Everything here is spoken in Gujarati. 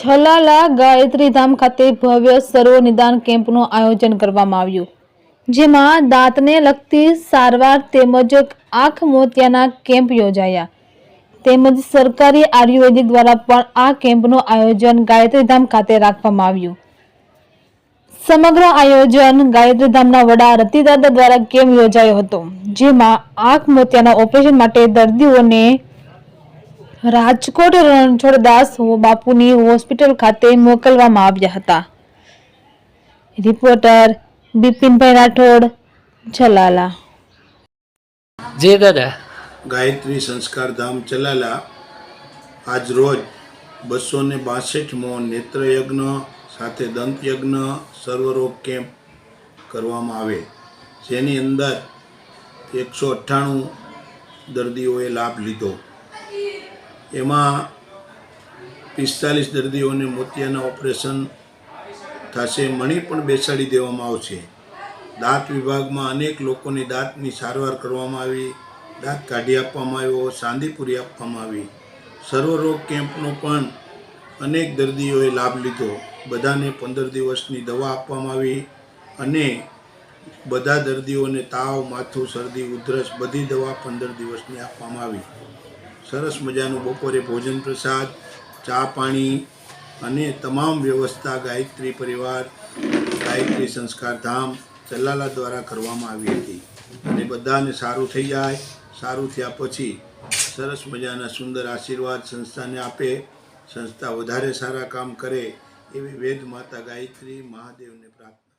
છલાલા ગાયત્રીધામ ખાતે ભવ્ય સર્વ નિદાન કેમ્પનું આયોજન કરવામાં આવ્યું, જેમાં દાંતને લગતી સારવાર તેમજ આંખ મોતિયાના કેમ્પ યોજાયા. તેમજ સરકારી આયુર્વેદિક દ્વારા પણ આ કેમ્પનું આયોજન ગાયત્રીધામ ખાતે રાખવામાં આવ્યું. સમગ્ર આયોજન ગાયત્રીધામના વડા રતિદાદા દ્વારા કેમ્પ યોજાયો હતો, જેમાં આંખ મોતિયાના ઓપરેશન માટે દર્દીઓને રાજકોટ રણછોડદાસ બાપુની હોસ્પિટલ ખાતે મોકલવામાં આવ્યા હતા. રિપોર્ટર બિપિનભાઈ રાઠોડ ચલાલા જે દાદા. ગાયત્રી સંસ્કાર ધામ ચલાલા આજ રોજ બસો ને બાસઠમો નેત્રયજ્ઞ સાથે દંતયજ્ઞ સર્વરોગ કેમ્પ કરવામાં આવે. જેની અંદર એકસો અઠ્ઠાણું દર્દીઓએ લાભ લીધો. એમાં પિસ્તાલીસ દર્દીઓને મોતિયાના ઓપરેશન થશે. મણી પણ બેસાડી દેવામાં આવશે. દાંત વિભાગમાં અનેક લોકોની દાંતની સારવાર કરવામાં આવી. દાંત કાઢી આપવામાં આવ્યો સાંદીપુરી આપવામાં આવી. સર્વરોગ કેમ્પનો પણ અનેક દર્દીઓએ લાભ લીધો. બધાને પંદર દિવસની દવા આપવામાં આવી અને બધા દર્દીઓને તાવ, માથું, શરદી, ઉધરસ બધી દવા પંદર દિવસની આપવામાં આવી. સરસ મજાનું બપોરે ભોજન પ્રસાદ, ચા પાણી અને તમામ વ્યવસ્થા ગાયત્રી પરિવાર, ગાયત્રી સંસ્કાર ધામ ચલાલા દ્વારા કરવામાં આવી હતી. અને બધાને સારું થઈ જાય, સારું થયા પછી સરસ મજાના સુંદર આશીર્વાદ સંસ્થાને આપે, સંસ્થા વધારે સારા કામ કરે એવી વેદ માતા ગાયત્રી મહાદેવને પ્રાર્થના